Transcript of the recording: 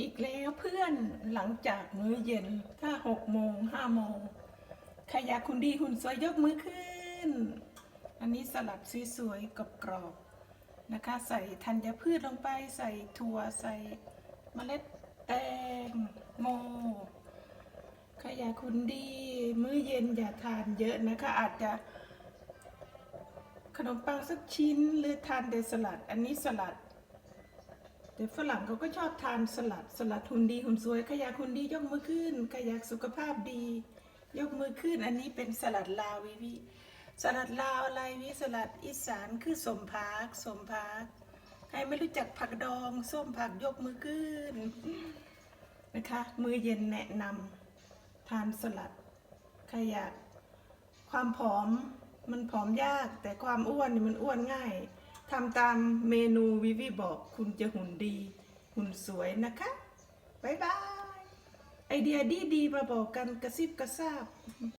อีกแล้วเพื่อนหลังจากมื้อเย็นถ้าหกโมงห้าโมงใครอยากคุณดีหุ่นสวยยกมือขึ้น อันนี้สลัดสวยๆกับกรอบนะคะ ใส่ธัญพืชลงไปใส่ถั่วใส่เมล็ดแตงโมใครอยากคุณดี มื้อเย็นอย่าทานเยอะนะคะ อาจจะ ขนมปังสักชิ้นหรือทานแต่สลัด อันนี้สลัด แต่ฝรั่งเขาก็ชอบทานสลัดสลัดหุ่นดีหุ่นสวยขยากหุ่นดียกมือขึ้นขยากสุขภาพดี ยกมือขึ้น อันนี้เป็นสลัดลาววิวิสลัดลาวอะไรวิสลัดอีสานคือสมพักสมพักใครไม่รู้จักผักดอง ส้มผักยกมือขึ้นนะคะมือเย็นแนะนำทานสลัดขยากความผอมมันผอมยาก แต่ความอ้วนนี่มันอ้วนง่าย ทำตามเมนูวิวิบอกคุณจะหุ่นดี หุ่นสวยนะคะบ๊ายบาย ไอเดียดีๆมาบอกกันกระซิบกระซาบ